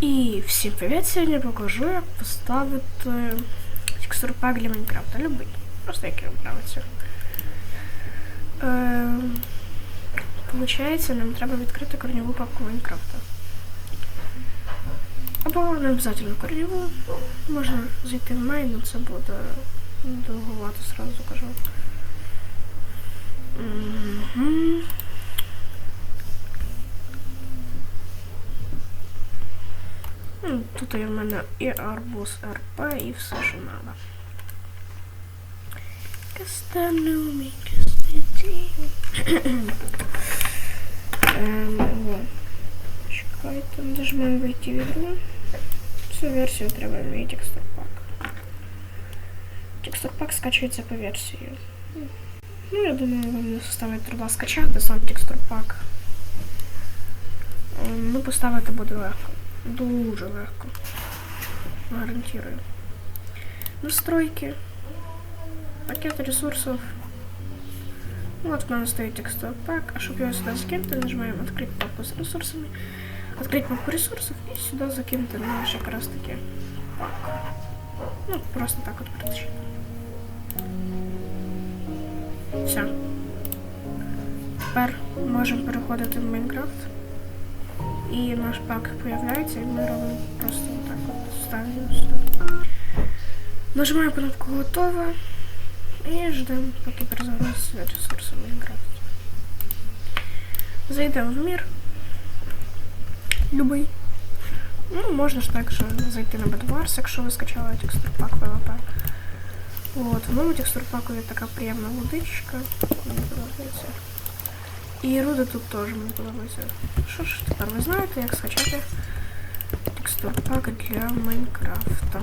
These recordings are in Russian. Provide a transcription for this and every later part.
І всім привіт! Сьогодні я покажу, як поставити текстур пак для Майнкрафта. Любий. Просто який вам. Е, Получається, нам треба відкрити корневу папку Майнкрафта. Або не обов'язково корневу. Можна зайти в майн, але це буде довгувато, сразу кажу. Мгм. Ну, Тут є в мене і арбуз РП, і все, що треба. Кастанумі, кастані. Ем, о. Чекайте, нажимаємо вийти в ігру. Цю версію треба мій текстур пак. Текстур пак скачується по версії. Ну, я думаю, вам не составить труда скачати сам текстур пак. Ем, Ну, поставити буде легко. Дуже легко. Гарантирую. Настройки. Пакет ресурсов. Вот у нас стоит текстовый пак. А чтобы его сюда закинуть, нажимаем открыть папку с ресурсами. Открыть папку ресурсов и сюда закинуть наш как раз таки пак. Ну, просто так притащить. Все. Тепер можемо переходити в Майнкрафт І наш пак появляється, і ми робимо просто так от ставимо сюди. Нажимаємо кнопку готово і ждемо, поки перезагрузиться ресурси Майнкрафт. Зайдемо в мір. Любий. Ну, можна ж так, що зайти на Bedwars, якщо ви скачали текстур пак PvP. От, в моєму текстур паку є така приємна водичка. Мені подобається. І руди тут теж мені подобається. Що ж, тепер ви знаєте, як скачати текстур пак для Майнкрафта.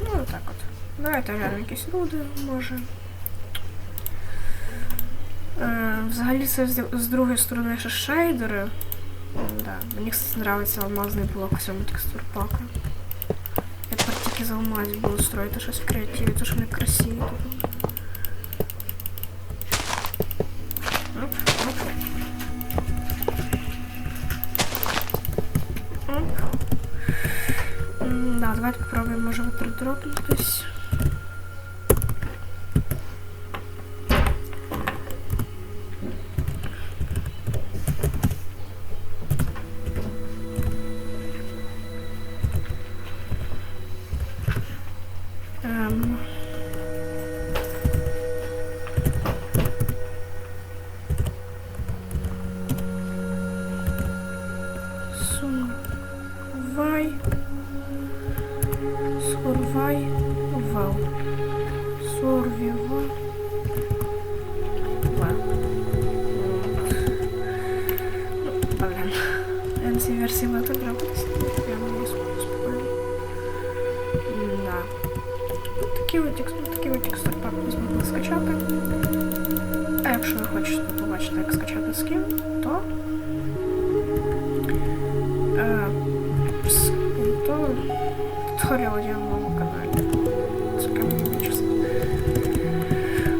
Ну, отак от. Давайте глянемо якісь руди, може. Е, взагалі це з, з другої сторони ще шейдери. М, Да, мені кстати, нравиться алмазний блок в цьому текстур паку. Я тепер тільки з алмазів буду строїти щось в креативі, тому що вони красиві тут. Да, давайте попробуем, може витридропнутись. Ем. Сумвай. Сурвай. Вал. Сурвіва. Вал. Ну, блин. Я на цій версії лето грабилась. Я не спокійно. Да. От такі от текстур, такі от текстур пак ми змогли скачати. А якщо ви хочете побачити, як скачати скін, то е, с- то туторіал є на моєму каналі. Це камінчество.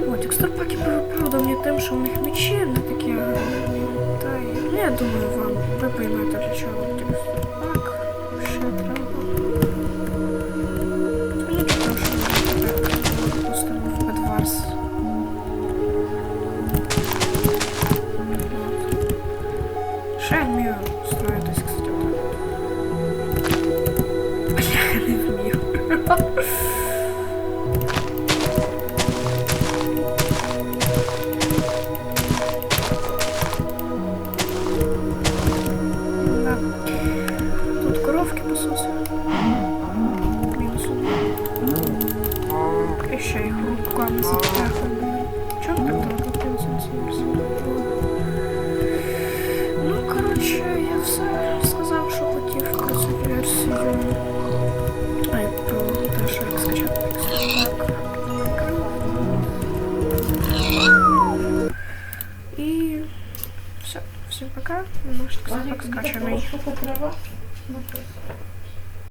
О, текстур паки правдовні тим, що у них мечі не такі гарні. Та й, ну, я думаю, вам ви поймете, для чого текстур пак. Ще треба. Ну, нічого, що ми тебе пустимо в Bedwars. От. Ще я вмію Да. Тут коровки пасуться. Мінус один. І ще їх руками затягуємо. Чому так довго пенсію Ну, Все. Всім пока. Наш